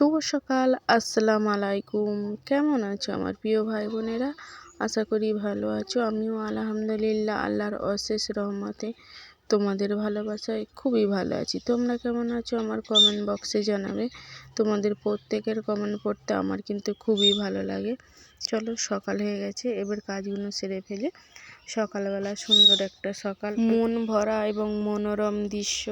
শুভ সকাল আসসালামু আলাইকুম। কেমন আছো আমার প্রিয় ভাই বোনেরা আশা করি ভালো আছো। আমিও আলহামদুলিল্লাহ আল্লাহর অশেষ রহমতে তোমাদের ভালোবাসায় খুবই ভালো আছি। তোমরা কেমন আছো আমার কমেন্ট বক্সে জানাবে। তোমাদের প্রত্যেকের কমেন্ট পড়তে আমার কিন্তু খুবই ভালো লাগে। চলো সকাল হয়ে গেছে এবার কাজগুলো সেরে ফেলে। সকালবেলা সুন্দর একটা সকাল। মন ভরা এবং মনোরম দৃশ্য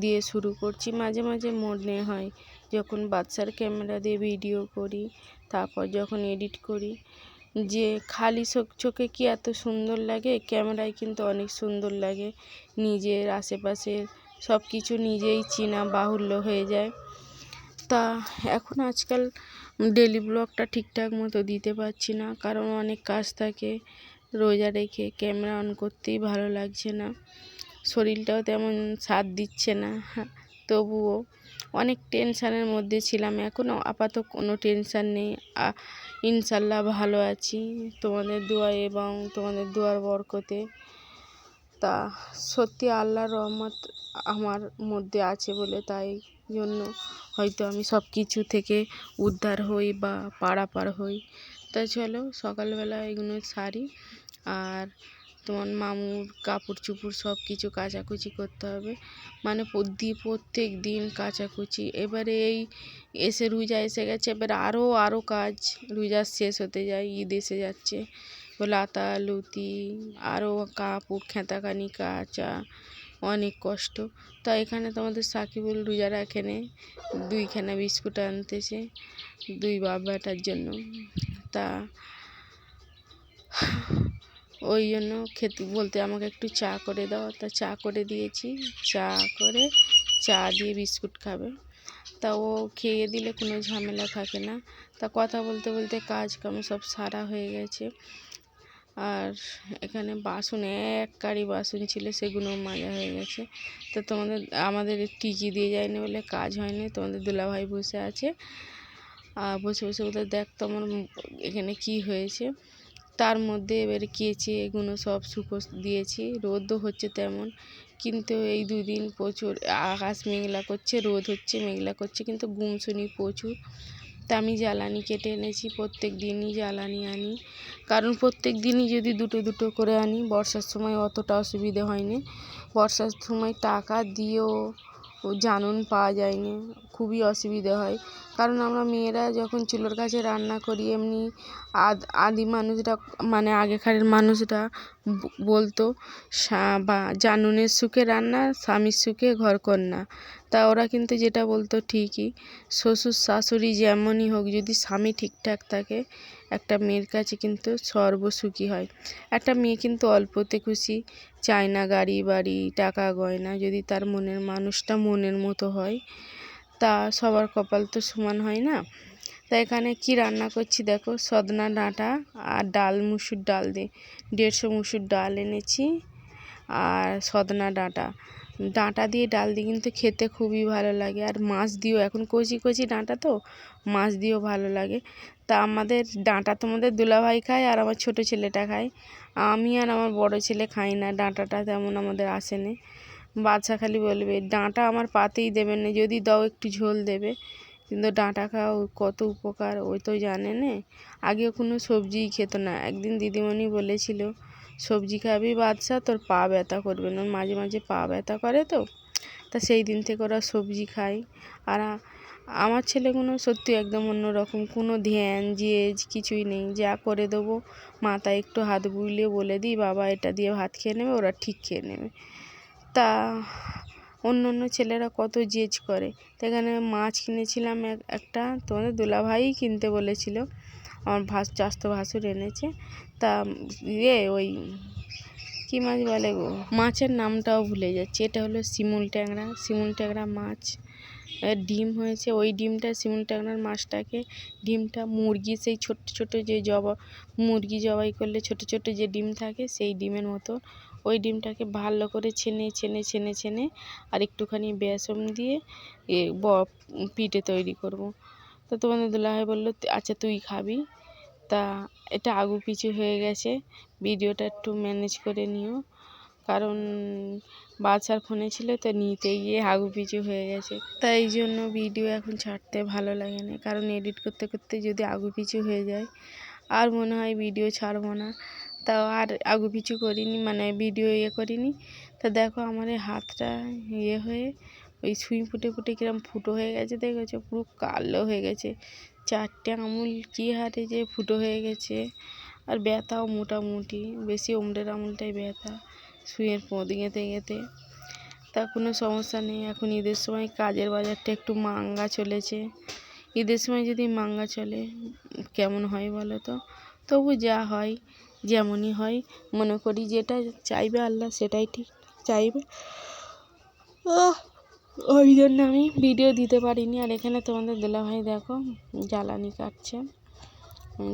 দিয়ে শুরু করছি। মাঝে মাঝে মনে হয় যখন বাচ্চার ক্যামেরা দিয়ে ভিডিও করি, তারপর যখন এডিট করি, যে খালি চোখে কি এত সুন্দর লাগে? ক্যামেরায় কিন্তু অনেক সুন্দর লাগে। নিজের আশেপাশের সব কিছু নিজেই চেনা বাহুল্য হয়ে যায়। তা এখন আজকাল ডেলি ব্লগটা ঠিকঠাক মতো দিতে পারছি না, কারণ অনেক কাজ থাকে। রোজা রেখে ক্যামেরা অন করতেই ভালো লাগছে না। শরীরটাও তেমন সাথ দিচ্ছে না। তবুও অনেক টেনশানের মধ্যে ছিলাম। এখনও আপাতত কোনো টেনশান নেই। ইনশাল্লাহ ভালো আছি। তোমাদের দোয়া এবং তোমাদের দোয়ার বরকতে। তা সত্যি আল্লাহর রহমত আমার মধ্যে আছে বলে তাই জন্য হয়তো আমি সব কিছু থেকে উদ্ধার হই বা পারাপার হই। তা চলো সকালবেলা এগুলো সারি। আর তোমার মামুর কাপড় চুপড় সব কিছু কাচাকুচি করতে হবে। মানে প্রত্যেক দিন কাচাকুচি। এবারে এই এসে রোজা এসে গেছে, এবারে আরও আরও কাজ রোজা শেষ হতে যায়, ঈদ এসে যাচ্ছে। লাতা, লুতি আরও কাপড় খেঁতাখানি কাচা, অনেক কষ্ট। তা এখানে তোমাদের সাকিবুল রোজা এখানে দুইখানা বিস্কুট আনতেছে, দুই বাপ বেটার জন্য। তা ওই জন্য খেতে, বলতে আমাকে একটু চা করে দাও। তা চা করে দিয়েছি। চা করে চা দিয়ে বিস্কুট খাবে। তা ও খেয়ে দিলে কোনো ঝামেলা থাকে না। তা কথা বলতে বলতে কাজ কাম সব সারা হয়ে গেছে। আর এখানে বাসন, এক কারি বাসন ছিল, সেগুলো মাজা হয়ে গেছে। তো তোমাদের, আমাদের টিকি দিয়ে যায়নি বলে কাজ হয়নি। তোমাদের দুলাভাই বসে আছে। আর বসে বসে ওদের দেখ তোমার এখানে কি হয়েছে। তার মধ্যে এবারে কেচে এগুলো সব শুকো দিয়েছি। রোদও হচ্ছে তেমন, কিন্তু এই দুদিন প্রচুর, আকাশ মেঘলা করছে, রোদ হচ্ছে, মেঘলা করছে, কিন্তু গুমসুনি প্রচুর। তা আমি জ্বালানি কেটে এনেছি, প্রত্যেক দিনই জ্বালানি আনি। কারণ প্রত্যেক দিনই যদি দুটো দুটো করে আনি, বর্ষার সময় অতটা অসুবিধে হয়নি। বর্ষার সময় টাকা দিয়েও জানুন পাওয়া যায়নি, খুবই অসুবিধে হয়। কারণ আমরা মেয়েরা যখন চুলোর কাছে রান্না করি, এমনি আদ, আদি মানুষরা মানে আগেকারের মানুষরা বলতো বা জানুনের সুখে রান্না, স্বামীর সুখে ঘরকন্না। তা ওরা কিন্তু যেটা বলতো ঠিকই। শ্বশুর শাশুড়ি যেমনই হোক, যদি স্বামী ঠিকঠাক থাকে, একটা মেয়ের কাছে কিন্তু সর্বসুখী হয়। একটা মেয়ে কিন্তু অল্পতে খুশি, চায় না গাড়ি বাড়ি, টাকা গয়না, যদি তার মনের মানুষটা মনের মতো হয়, তা সবার কপাল তো সমান হয় না। তা এখানে কি রান্না করছি দেখো, সদনা ডাঁটা আর ডাল, মুসুর ডাল দিয়ে। দেড়শো মুসুর ডাল এনেছি আর সদনা ডাঁটা। ডাঁটা দিয়ে ডাল দিয়ে কিন্তু খেতে খুবই ভালো লাগে। আর মাছ দিয়েও, এখন কচি কচি ডাঁটা তো, মাছ দিয়েও ভালো লাগে। তা আমাদের ডাঁটা তোমাদের দুলাভাই খায় আর আমার ছোটো ছেলেটা খায়। আমি আর আমার বড় ছেলে খাই না, ডাঁটাটা তেমন আমাদের আসে আসেনি বাচ্চা খালি বলবে, ডাঁটা আমার পাতেই দেবেন না, যদি দাও একটু ঝোল দেবে। কিন্তু ডাঁটা খাওয়া কত উপকার, ওই তো জানে না। আগে কোনো সবজিই খেত না। একদিন দিদিমণি বলেছিল সবজি খাবি বাদশা, তোর পা ব্যথা করবে না। মাঝে মাঝে পা ব্যথা করে তো, তা সেই দিন থেকে ওরা সবজি খায়। আর আমার ছেলেগুলো সত্যি একদম অন্যরকম, কোনো ধ্যান জেজ কিছুই নেই। যা করে দেবো মাথায় একটু হাত বুলিয়ে বলে দিই, বাবা এটা দিয়ে ভাত খেয়ে নেবে, ওরা ঠিক খেয়ে নেবে। তা অন্য অন্য ছেলেরা কত জেজ করে। তো এখানে মাছ কিনেছিলাম একটা তোমাদের দুলাভাই কিনতে বলেছিল। আমার ভাস চাস্তো ভাসুর এনেছে। তা ইয়ে ওই কী মাছ বলে গো? মাছের নামটাও ভুলে যাচ্ছি। এটা হলো শিমুল ট্যাংরা। শিমুল ট্যাংরা মাছ। ডিম হয়েছে। ওই ডিমটা, শিমুল ট্যাংরার মাছটাকে ডিমটা মুরগি, সেই ছোট্ট ছোট যে জবা, মুরগি জবাই করলে ছোট ছোট যে ডিম থাকে, সেই ডিমের মতো ওই ডিমটাকে ভালো করে ছেনে ছেনে ছেনে ছেনে আর একটুখানি বেসন দিয়ে এ ব, পিঠে তৈরি করব। তো তোমাদের দুলাভাই বলল আচ্ছা তুই খাবি। তা এটা আগু পিছু হয়ে গেছে। ভিডিওটা একটু ম্যানেজ করে নিও। কারণ বাচ্চার ফোনে ছিল, তো নিতে গিয়ে আগু পিছু হয়ে গেছে। তাই এই জন্য ভিডিও এখন ছাড়তে ভালো লাগে না। কারণ এডিট করতে করতে যদি আগু পিছু হয়ে যায়, আর মনে হয় ভিডিও ছাড়বো না। তাও আর আগু পিছু করিনি মানে ভিডিও ইয়ে করিনি। তা দেখো আমার এই হাতটা ইয়ে হয়ে ওই সুই ফুটে ফুটে কিরম ফুটো হয়ে গেছে, দেখেছ? পুরো কালো হয়ে গেছে। চারটে আঙুল কী হারে যে ফুটো হয়ে গেছে। আর ব্যথাও মোটামুটি, বেশি উমরের আঙুলটাই ব্যথা, সুইয়ের পোঁত গেঁথে গেঁথে। তা কোনো সমস্যা নেই, এখন ঈদের সময় কাজের বাজারটা একটু মাঙ্গা চলেছে। ঈদের সময় যদি মাঙ্গা চলে, কেমন হয় বলো তো? তবু যা হয়, যেমনই হয়, মনে করি যেটা চাইবে আল্লাহ সেটাই ঠিক চাইবে। ওই জন্য আমি ভিডিও দিতে পারিনি। আর এখানে তোমাদের দুলাভাই দেখো, জ্বালানি কাটছে।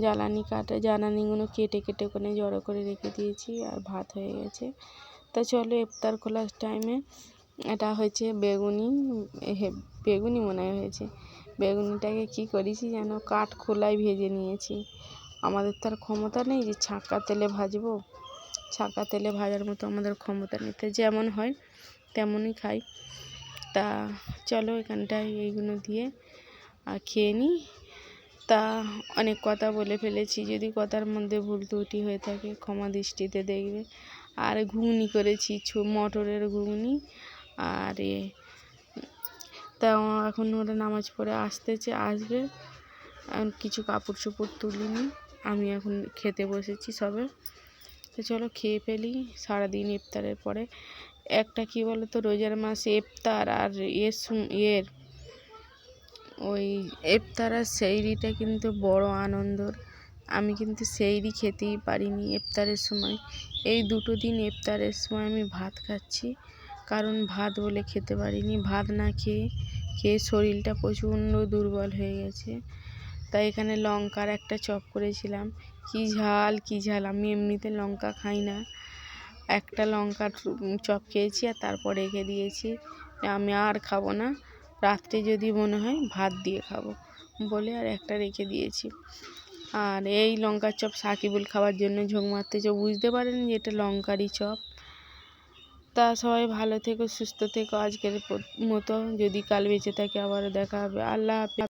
জ্বালানি কাটে, জ্বালানিগুলো কেটে কেটে ওখানে জড়ো করে রেখে দিয়েছি আর ভাত হয়ে গেছে। তা চলো ইফতার খোলার টাইমে এটা হয়েছে বেগুনি বেগুনি মনে হয় হয়েছে। বেগুনিটাকে কী করেছি যেন কাঠ খোলায় ভেজে নিয়েছি। আমাদের তো আর ক্ষমতা নেই যে ছাঁকা তেলে ভাজবো। ছাঁকা তেলে ভাজার মতো আমাদের ক্ষমতা নেই। তো যেমন হয়, তেমনই খাই। তা চলো এখানটায় এইগুলো দিয়ে আর খেয়ে নিই। তা অনেক কথা বলে ফেলেছি, যদি কথার মধ্যে ভুল ত্রুটি হয়ে থাকে ক্ষমা দৃষ্টিতে দেখবে। আর ঘুগনি করেছি, ছো, মটরের ঘুগনি। আর এ, তা এখন ওরা নামাজ পড়ে আসতেছে, আসবে। কিছু কাপড় চোপড় তুলিনি, আমি এখন খেতে বসেছি সবে। তো চলো খেয়ে ফেলি, সারাদিন ইফতারের পরে। একটা কী বলো তো রোজার মাসে এফতার আর এর ওই এফতার আর সেইরিটা কিন্তু বড় আনন্দর। আমি কিন্তু সেইরি খেতেই পারিনি এফতারের সময়। এই দুটো দিন এফতারের সময় আমি ভাত খাচ্ছি, কারণ ভাত বলে খেতে পারিনি। ভাত না খেয়ে খেয়ে শরীরটা প্রচণ্ড দুর্বল হয়ে গেছে। তাই এখানে লঙ্কার একটা চপ করেছিলাম। কী ঝাল কী ঝাল, আমি এমনিতে লঙ্কা খাই না। একটা লঙ্কার চপ খেয়েছি আর তারপর রেখে দিয়েছি। আমি আর খাব না। রাত্রে যদি মনে হয় ভাত দিয়ে খাব বলে আর একটা রেখে দিয়েছি। আর এই লঙ্কার চপ সাকিবুল খাওয়ার জন্য ঝোঁক মারতে চো বুঝতে পারেন যে এটা লঙ্কারই চপ। তা সবাই ভালো থেকো, সুস্থ থেকো। আজকের মতো যদি কাল বেঁচে থাকে আবারও দেখা হবে। আল্লাহ হাফিজ।